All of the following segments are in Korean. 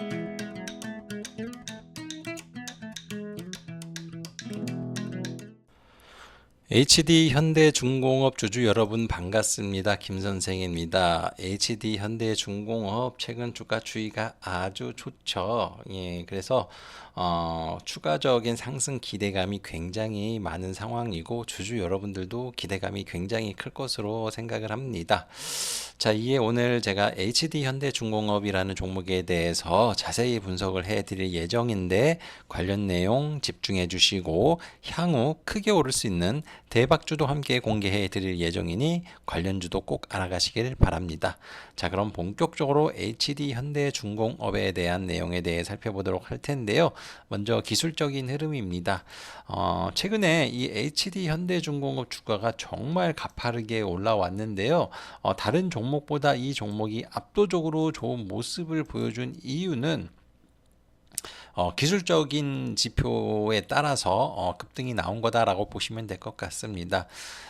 you HD 현대중공업 주주 여러분 반갑습니다. 김 선생입니다. HD 현대중공업 최근 주가 추이가 아주 좋죠. 예, 그래서 어, 추가적인 상승 기대감이 굉장히 많은 상황이고 주주 여러분들도 기대감이 굉장히 클 것으로 생각을 합니다. 자, 이에 오늘 제가 HD 현대중공업이라는 종목에 대해서 자세히 분석을 해드릴 예정인데 관련 내용 집중해 주시고 향후 크게 오를 수 있는 대박주도 함께 공개해 드릴 예정이니 관련주도 꼭 알아가시길 바랍니다. 자, 그럼 본격적으로 HD 현대중공업에 대한 내용에 대해 살펴보도록 할 텐데요. 먼저 기술적인 흐름입니다. 어, 최근에 이 HD 현대중공업 주가가 정말 가파르게 올라왔는데요. 어, 다른 종목보다 이 종목이 압도적으로 좋은 모습을 보여준 이유는 어, 기술적인 지표에 따라서 어, 급등이 나온 거다라고 보시면 될 것 같습니다.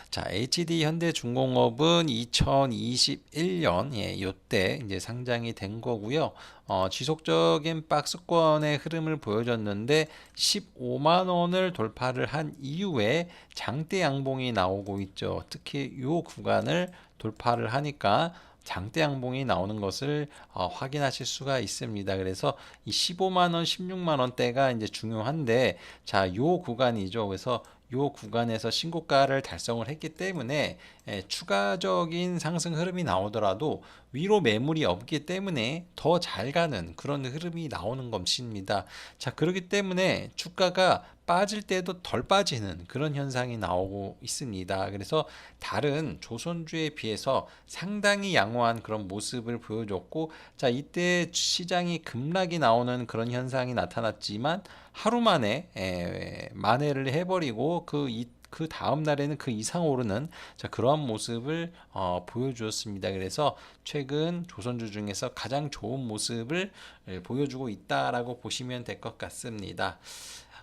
자, HD 현대중공업은 2021년 예, 요때 이제 상장이 된 거고요. 어, 지속적인 박스권의 흐름을 보여줬는데 15만 원을 돌파를 한 이후에 장대 양봉이 나오고 있죠. 특히 요 구간을 돌파를 하니까 장대 양봉이 나오는 것을 어, 확인하실 수가 있습니다. 그래서 이 15만 원, 16만 원대가 이제 중요한데 자, 요 구간이죠. 그래서 요 구간에서 신고가를 달성을 했기 때문에 예, 추가적인 상승 흐름이 나오더라도 위로 매물이 없기 때문에 더 잘 가는 그런 흐름이 나오는 것입니다. 자, 그렇기 때문에 주가가 빠질 때도 덜 빠지는 그런 현상이 나오고 있습니다. 그래서 다른 조선주에 비해서 상당히 양호한 그런 모습을 보여줬고, 자, 이때 시장이 급락이 나오는 그런 현상이 나타났지만 하루 만에 에, 만회를 해버리고 그 이, 그 다음 날에는 그 이상 오르는 자, 그러한 모습을 어, 보여주었습니다. 그래서 최근 조선주 중에서 가장 좋은 모습을 에, 보여주고 있다라고 보시면 될 것 같습니다.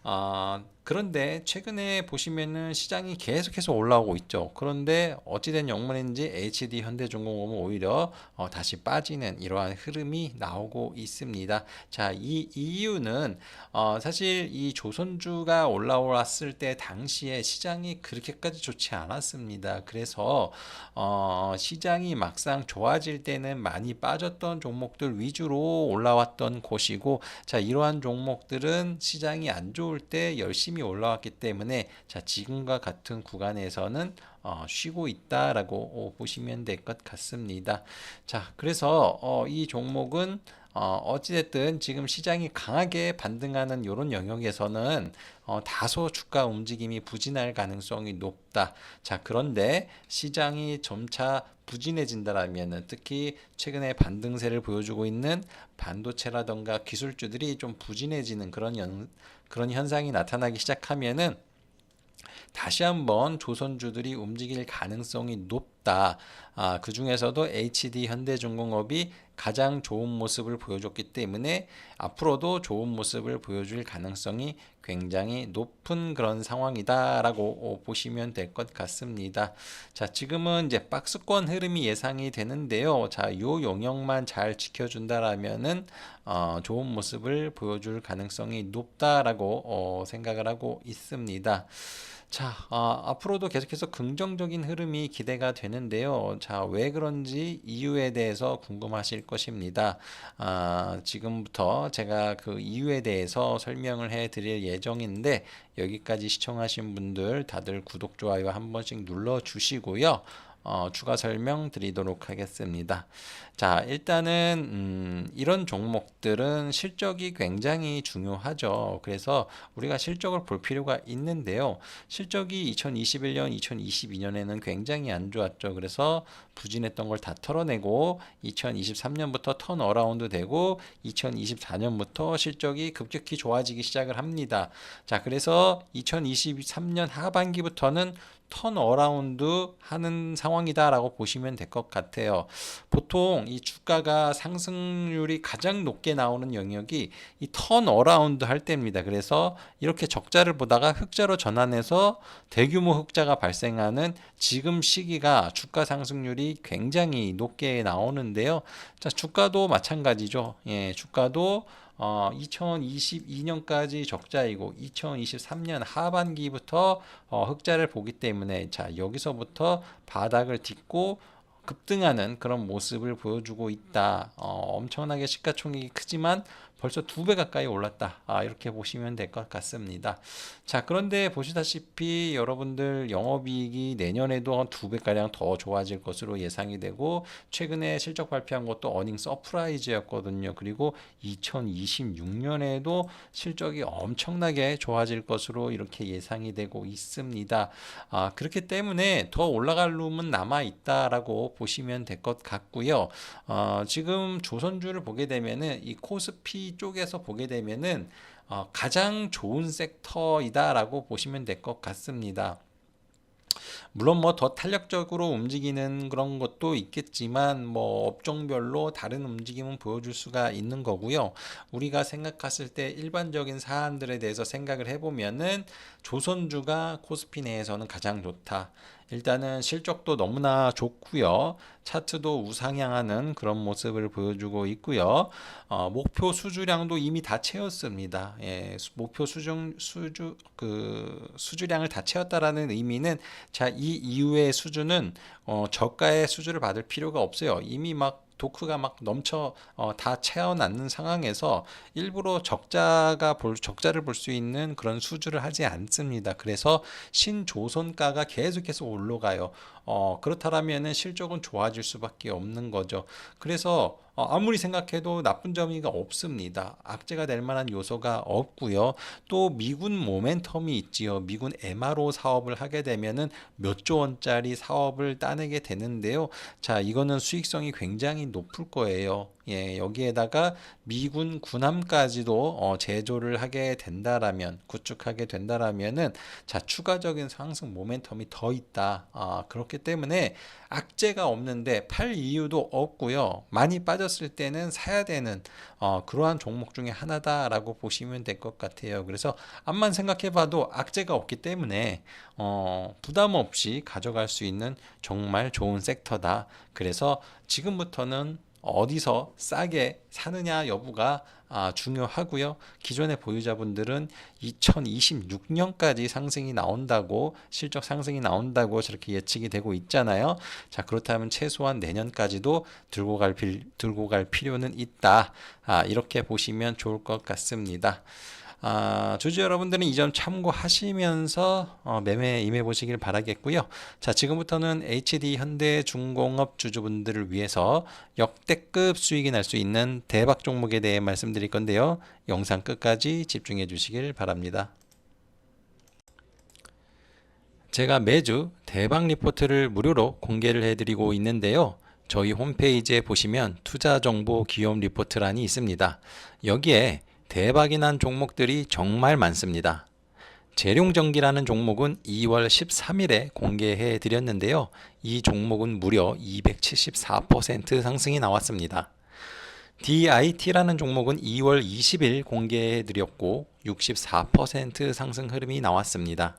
어, 그런데 최근에 보시면은 시장이 계속해서 올라오고 있죠. 그런데 어찌된 영문인지 HD 현대중공업은 오히려 어, 다시 빠지는 이러한 흐름이 나오고 있습니다. 자, 이 이유는 어, 사실 이 조선주가 올라왔을 때 당시에 시장이 그렇게까지 좋지 않았습니다. 그래서 어, 시장이 막상 좋아질 때는 많이 빠졌던 종목들 위주로 올라왔던 곳이고 자, 이러한 종목들은 시장이 안 좋을 때 열심히 올라왔기 때문에 자, 지금과 같은 구간에서는 어, 쉬고 있다라고 어, 보시면 될 것 같습니다. 자, 그래서 어, 이 종목은 어, 어찌됐든 지금 시장이 강하게 반등하는 이런 영역에서는 어, 다소 주가 움직임이 부진할 가능성이 높다. 자, 그런데 시장이 점차 부진해진다라면 특히 최근에 반등세를 보여주고 있는 반도체라던가 기술주들이 좀 부진해지는 그런 연, 그런 현상이 나타나기 시작하면은 다시 한번 조선주들이 움직일 가능성이 높다. 아, 그 중에서도 HD 현대중공업이 가장 좋은 모습을 보여줬기 때문에 앞으로도 좋은 모습을 보여줄 가능성이 굉장히 높은 그런 상황이다라고 보시면 될 것 같습니다. 자, 지금은 이제 박스권 흐름이 예상이 되는데요. 자, 요 영역만 잘 지켜준다라면은 어, 좋은 모습을 보여줄 가능성이 높다라고 어, 생각을 하고 있습니다. 자, 어, 앞으로도 계속해서 긍정적인 흐름이 기대가 되는데요. 자, 왜 그런지 이유에 대해서 궁금하실 것입니다. 아, 지금부터 제가 그 이유에 대해서 설명을 해 드릴 예정인데, 여기까지 시청하신 분들 다들 구독, 좋아요 한 번씩 눌러 주시고요. 어, 추가 설명 드리도록 하겠습니다. 자, 일단은 음, 이런 종목들은 실적이 굉장히 중요하죠. 그래서 우리가 실적을 볼 필요가 있는데요. 실적이 2021년, 2022년에는 굉장히 안 좋았죠. 그래서 부진했던 걸 다 털어내고 2023년부터 턴 어라운드 되고 2024년부터 실적이 급격히 좋아지기 시작을 합니다. 자, 그래서 2023년 하반기부터는 턴 어라운드 하는 상황이다라고 보시면 될 것 같아요. 보통 이 주가가 상승률이 가장 높게 나오는 영역이 이 턴 어라운드 할 때입니다. 그래서 이렇게 적자를 보다가 흑자로 전환해서 대규모 흑자가 발생하는 지금 시기가 주가 상승률이 굉장히 높게 나오는데요. 자, 주가도 마찬가지죠. 예, 주가도 어, 2022년까지 적자이고 2023년 하반기부터 어, 흑자를 보기 때문에 자 여기서부터 바닥을 딛고 급등하는 그런 모습을 보여주고 있다. 어, 엄청나게 시가총액이 크지만 벌써 두 배 가까이 올랐다. 아, 이렇게 보시면 될 것 같습니다. 자, 그런데 보시다시피 여러분들 영업이익이 내년에도 두 배가량 더 좋아질 것으로 예상이 되고 최근에 실적 발표한 것도 어닝 서프라이즈였거든요. 그리고 2026년에도 실적이 엄청나게 좋아질 것으로 이렇게 예상이 되고 있습니다. 아, 그렇기 때문에 더 올라갈 룸은 남아 있다라고 보시면 될 것 같고요. 어, 지금 조선주를 보게 되면은 이 코스피 쪽에서 보게 되면은 어, 가장 좋은 섹터이다라고 보시면 될 것 같습니다. 물론 뭐 더 탄력적으로 움직이는 그런 것도 있겠지만 뭐 업종별로 다른 움직임은 보여줄 수가 있는 거고요. 우리가 생각했을 때 일반적인 사안들에 대해서 생각을 해보면은 조선주가 코스피 내에서는 가장 좋다. 일단은 실적도 너무나 좋고요. 차트도 우상향하는 그런 모습을 보여주고 있고요. 어, 목표 수주량도 이미 다 채웠습니다. 예, 수- 목표 수중 수주 그 수주량을 다 채웠다라는 의미는 자, 이 이후의 수주는 어, 저가의 수주를 받을 필요가 없어요. 이미 막 도크가 막 넘쳐 어, 다 채워놨는 상황에서 일부러 적자가 볼 적자를 볼 수 있는 그런 수주를 하지 않습니다. 그래서 신조선가가 계속해서 올라가요. 어, 그렇다라면은 실적은 좋아질 수밖에 없는 거죠. 그래서 어, 아무리 생각해도 나쁜 점이 없습니다. 악재가 될 만한 요소가 없고요. 또 미군 모멘텀이 있지요. 미군 MRO 사업을 하게 되면은 몇조 원짜리 사업을 따내게 되는데요. 자, 이거는 수익성이 굉장히 높을 거예요. 예, 여기에다가 미군 군함까지도 어, 제조를 하게 된다라면 구축하게 된다라면은 자 추가적인 상승 모멘텀이 더 있다. 아, 그렇기 때문에 악재가 없는데 팔 이유도 없고요. 많이 빠졌을 때는 사야 되는 어, 그러한 종목 중에 하나다라고 보시면 될 것 같아요. 그래서 암만 생각해봐도 악재가 없기 때문에 어, 부담 없이 가져갈 수 있는 정말 좋은 섹터다. 그래서 지금부터는 어디서 싸게 사느냐 여부가 아, 중요하고요. 기존의 보유자분들은 2026년까지 상승이 나온다고 실적 상승이 나온다고 저렇게 예측이 되고 있잖아요. 자 그렇다면 최소한 내년까지도 들고 갈 필, 들고 갈 필요는 있다. 아, 이렇게 보시면 좋을 것 같습니다. 아, 주주 여러분들은 이 점 참고하시면서 어, 매매 임해 보시길 바라겠고요. 자, 지금부터는 HD 현대 중공업 주주분들을 위해서 역대급 수익이 날 수 있는 대박 종목에 대해 말씀드릴 건데요. 영상 끝까지 집중해 주시길 바랍니다. 제가 매주 대박 리포트를 무료로 공개를 해드리고 있는데요. 저희 홈페이지에 보시면 투자 정보 기업 리포트란이 있습니다. 여기에 대박이 난 종목들이 정말 많습니다. 재룡전기라는 종목은 2월 13일에 공개해 드렸는데요. 이 종목은 무려 274% 상승이 나왔습니다. DIT라는 종목은 2월 20일 공개해 드렸고 64% 상승 흐름이 나왔습니다.